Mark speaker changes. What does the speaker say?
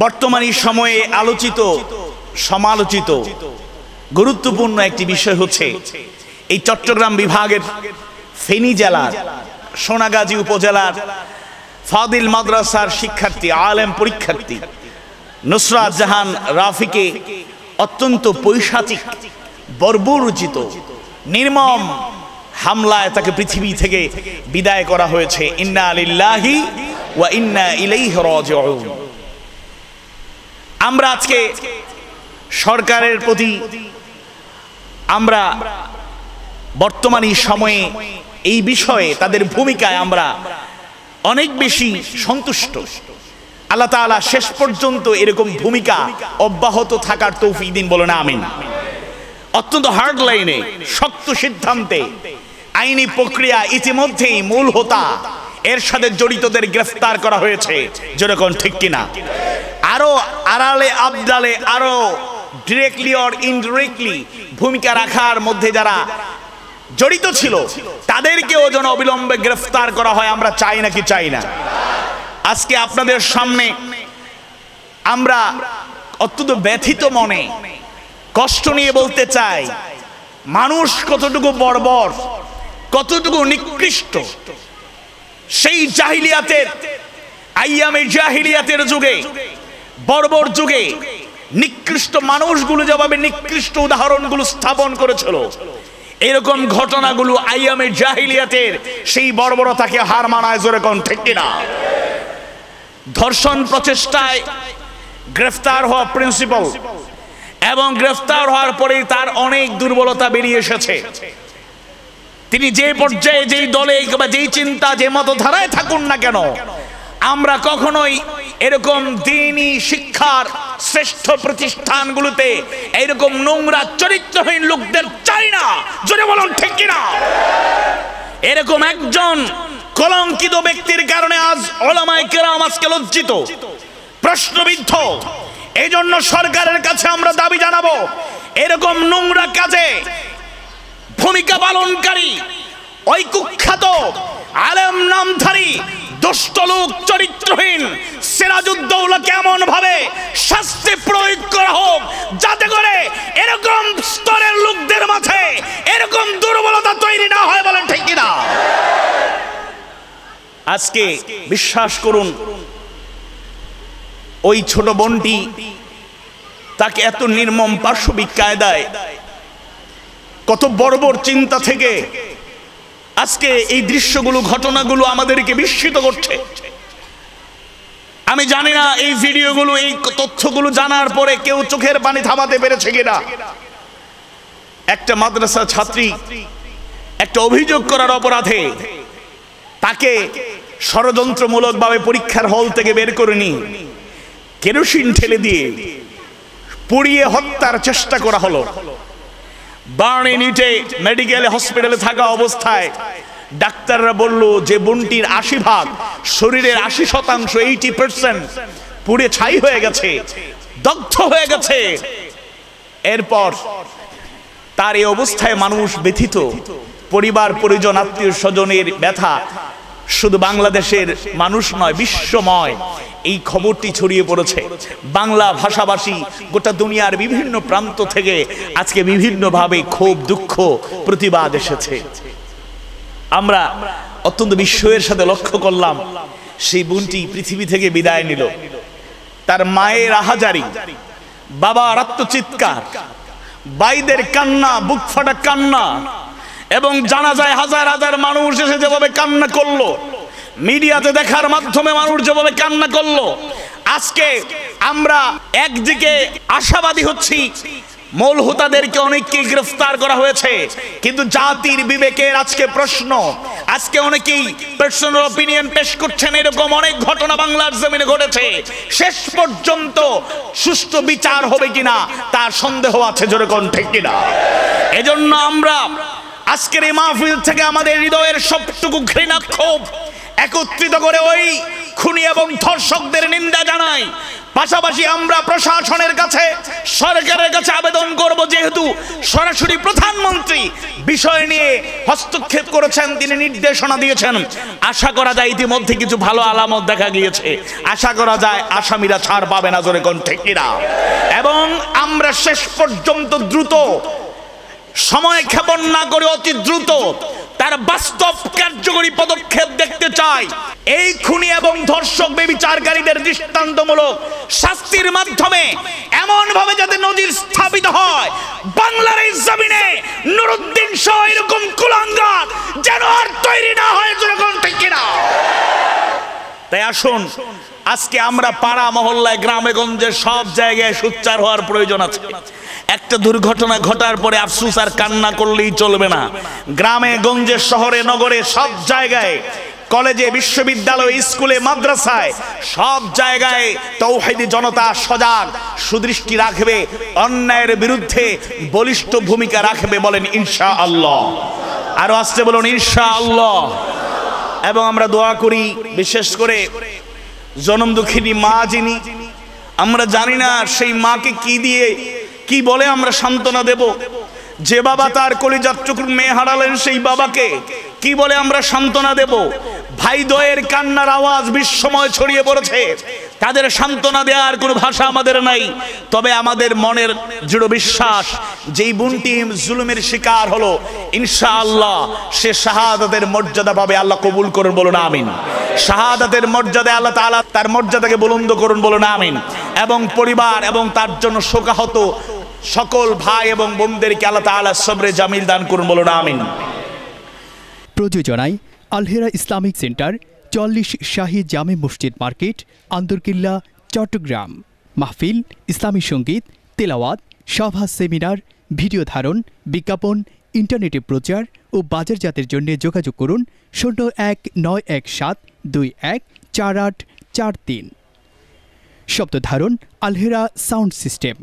Speaker 1: বর্তমানে সময়ে আলোচিত, সমালোচিত, গুরুত্বপূর্ণ একটি বিষয় হচ্ছে এই চট্টগ্রাম বিভাগের ফেনী জেলার, সোনাগাজী উপজেলার ফাদিল মাদ্রাসার শিক্ষার্থী, আলেম পরীক্ষার্থী নুসরাত জাহান রাফিকে অত্যন্ত পৈশাচিক, বর্বরচিত, নির্মম হামলায় তাকে পৃথিবী থেকে বিদায় করা হয়েছে। ইন্না আলিল্লাহি ওয়া ইন্না ইলাইহি রাজিউন। আমরা আজকে সরকারের প্রতি আমরা বর্তমানে সময়ে এই বিষয়ে তাদের ভূমিকায় আমরা অনেক বেশি সন্তুষ্ট। আল্লাহ তাআলা শেষ পর্যন্ত এরকম ভূমিকা অব্যাহত থাকার তৌফিক দিন বলে না, আমিন। অত্যন্ত হার্ড লাইনে শক্ত সিদ্ধান্তে, আইনি প্রক্রিয়া ইতিমধ্যেই মূল হোতা। এর সাথে জড়িতদের গ্রেফতার করা হয়েছে। যেরকম ঠিক কিনা? আরও আড়ালে, আবদালে, আরও ডিরেক্টলি অর ইনডিরেক্টলি ভূমিকা রাখার মধ্যে যারা জড়িত ছিল, তাদেরকেও যেন অবিলম্বে গ্রেফতার করা হয়, আমরা চাই নাকি চাই না। আজকে আপনাদের সামনে আমরা অত্যন্ত ব্যথিত মনে কষ্ট নিয়ে বলতে চাই, মানুষ কতটুকু বর্বর, কতটুকু নিকৃষ্ট, সেই জাহিলিয়াতের, আইয়ামে জাহিলিয়াতের যুগে বর্বর যুগে নিকৃষ্ট মানুষগুলো যেভাবে নিকৃষ্ট উদাহরণগুলো স্থাপন করেছিল, এরকম ঘটনাগুলো আইয়ামে জাহিলিয়াতের সেই বর্বরতাকে হার মানায় জোরে কোন কিনা? ধর্ষণ প্রচেষ্টায় গ্রেফতার হওয়া প্রিন্সিপাল এবং গ্রেফতার হওয়ার পরে তার অনেক দুর্বলতা বেরিয়ে এসেছে। তিনি যে পর্যায়ে, যেই দলে বা যেই চিন্তা, যে মতো ধারায় থাকুন না কেন, আমরা কখনোই এরকম দিনই শিক্ষার শ্রেষ্ঠ প্রতিষ্ঠানগুলোতে এরকম নোংরা চরিত্রহীন লোকদের চাই না। জোরে বলুন, ঠিক কিনা? এরকম একজন কলঙ্কিত ব্যক্তির কারণে আজ ওলামায় কেরাম আজকে লজ্জিত, প্রশ্নবিদ্ধ। এই জন্য সরকারের কাছে আমরা দাবি জানাব, এরকম নোংরা কাজে ভূমিকা পালনকারী ওই কুখ্যাত আলেম নামধারী, দুষ্ট লোক, চরিত্রহীন সিরাজউদ্দৌলা কেমন ভাবে শাস্তি প্রয়োগ করা হোক, যাতে করে এরকম স্তরের লোকদের মাঝে এরকম দুর্বলতা তৈরি না হয় বলেন ঠিক কিনা? আজকে বিশ্বাস করুন, ওই ছোট বোনটি তাকে এত নির্মম পার্শ্ববিক কায়দায়, কত বর্বর চিন্তা থেকে আজকে এই দৃশ্যগুলো, ঘটনাগুলো আমাদেরকে বিস্মিত করছে। আমি জানি না এই ভিডিওগুলো, এই তথ্যগুলো জানার পরে কেউ চোখের পানি থামাতে পেরেছে কিনা। একটা মাদ্রাসা ছাত্রী একটা অভিযোগ করার অপরাধে তাকে ষড়যন্ত্রমূলকভাবে পরীক্ষার হল থেকে বের করে নি কেরোসিন ঠেলে দিয়ে পুড়িয়ে হত্যার চেষ্টা করা হলো। বার্নি নিটে মেডিকেল হসপিটালে থাকা অবস্থায় ডাক্তাররা বলল, যে বোনটির আশি ভাগ, শরীরের আশি শতাংশ এইটি পার্সেন্ট পুড়ে ছাই হয়ে গেছে, দগ্ধ হয়ে গেছে। এরপর তার এই অবস্থায় মানুষ ব্যথিত। পরিবার, পরিজন, আত্মীয় স্বজনের ব্যথা শুধু বাংলাদেশের মানুষ নয়, বিশ্বময়। এই খবরটি ছড়িয়ে পড়েছে। বাংলা ভাষাভাষী গোটা দুনিয়ার বিভিন্ন প্রান্ত থেকে আজকে বিভিন্নভাবে ক্ষোভ, দুঃখ, প্রতিবাদ এসেছে। আমরা অত্যন্ত বিস্ময়ের সাথে লক্ষ্য করলাম, সেই বোনটি পৃথিবী থেকে বিদায় নিল। তার মায়ের আহাজারি, বাবার আত্মচিৎকার, বাইদের কান্না, বুক ফাটা কান্না, এবং জানা যায় হাজার হাজার মানুষ এসে যেভাবে কান্না করল, মিডিয়াতে দেখার মাধ্যমে মানুষ যেভাবে কান্না করল, আজকে আমরা একদিকে আশাবাদী হচ্ছি মূল হোতাদেরকে অনেককে গ্রেফতার করা হয়েছে। কিন্তু জাতির বিবেকের আজকে প্রশ্ন। আজকে অনেকেই পার্সোনাল অপিনিয়ন পেশ করছেন, এরকম অনেক ঘটনা বাংলার জমিনে ঘটেছে। শেষ পর্যন্ত সুষ্ঠু বিচার হবে কিনা, তার সন্দেহ আছে যেরকম ঠিক কিনা। এজন্য আমরা আজকের এই মাহফিল থেকে আমাদের হৃদয়ের সবটুকু ঘৃণা ক্ষোভ একত্রিত করে ওই খুনি এবং ধর্ষকদের নিন্দা জানাই। পাশাপাশি আমরা প্রশাসনের কাছে, সরকারের কাছে আবেদন করব যেহেতু সরাসরি প্রধানমন্ত্রী বিষয় নিয়ে হস্তক্ষেপ করেছেন, তিনি নির্দেশনা দিয়েছেন। আশা করা যায় ইতিমধ্যে কিছু ভালো আলামত দেখা গিয়েছে। আশা করা যায় আসামিরা ছাড় পাবে না জোরে কোন ঠিকিরা এবং আমরা শেষ পর্যন্ত দ্রুত সময় ক্ষেপণ না করে অতি দ্রুত তার বাস্তব কার্যকরী পদক্ষেপ দেখতে চাই। এই খুনি এবং ধর্ষক বেবিচারকারীদের দৃষ্টান্তমূলক শাস্তির মাধ্যমে এমন ভাবে যাতে নজির স্থাপিত হয়, বাংলার এই জমিনে নুরুদ্দিন সহ এরকম কুলাঙ্গার যেন আর তৈরি না হয় যেরকম ঠিক কিনা তাই আসুন আজকে আমরা পাড়া মহল্লায়, গ্রামে গঞ্জে সব জায়গায় সুচ্চার হওয়ার প্রয়োজন আছে। একটা দুর্ঘটনা ঘটার পরে আফসুস আর কান্না করলেই চলবে না। গ্রামে, গঞ্জে, শহরে, নগরে, সব জায়গায়, কলেজে, বিশ্ববিদ্যালয়, স্কুলে, মাদ্রাসায়, সব জায়গায় তৌহিদি জনতা সজাগ, সুদৃষ্টি রাখবে, অন্যায়ের বিরুদ্ধে বলিষ্ঠ ভূমিকা রাখবে বলেন ইনশা আল্লাহ আরও আসতে বলুন ইনশা আল্লাহ এবং আমরা দোয়া করি, বিশেষ করে জনম দুঃখিনী মা যিনি, আমরা জানি না সেই মাকে কি দিয়ে, কি বলে আমরা সান্ত্বনা দেব। যে বাবা তার কলিজার মেয়ে হারালেন, সেই বাবাকে কি বলে আমরা সান্ত্বনা দেব? ভাই দয়ের কান্নার আওয়াজ বিশ্বময় ছড়িয়ে পড়েছে। তাদের সান্ত্বনা দেওয়ার কোনো ভাষা আমাদের নাই। তবে আমাদের মনের দৃঢ় বিশ্বাস, যেই বোনটি জুলুমের শিকার হলো, ইনশাআল্লাহ সে শাহাদাতের মর্যাদা পাবে, আল্লাহ কবুল করুন, বলুন আমিন। শাহাদাতের মর্যাদা আল্লাহ তাআলা তার মর্যাদাকে বুলন্দ করুন, বলুন আমিন। এবং পরিবার এবং তার জন্য শোকাহত সকল ভাই এবং বোনদেরকে আল্লাহ তাআলা সবরে জামিল দান করুন, বলুন আমিন।
Speaker 2: প্রযোজনায় আলহেরা ইসলামিক সেন্টার চল্লিশ শাহী জামে মসজিদ মার্কেট, আন্দরকিল্লা, চট্টগ্রাম। মাহফিল, ইসলামী সংগীত, তেলাওয়াত, সভা, সেমিনার, ভিডিও ধারণ, বিজ্ঞাপন, ইন্টারনেটে প্রচার ও বাজারজাতের জন্য যোগাযোগ করুন শূন্য এক নয় এক সাত দুই এক চার আট চার তিন। শব্দ ধারণ, আলহেরা সাউন্ড সিস্টেম।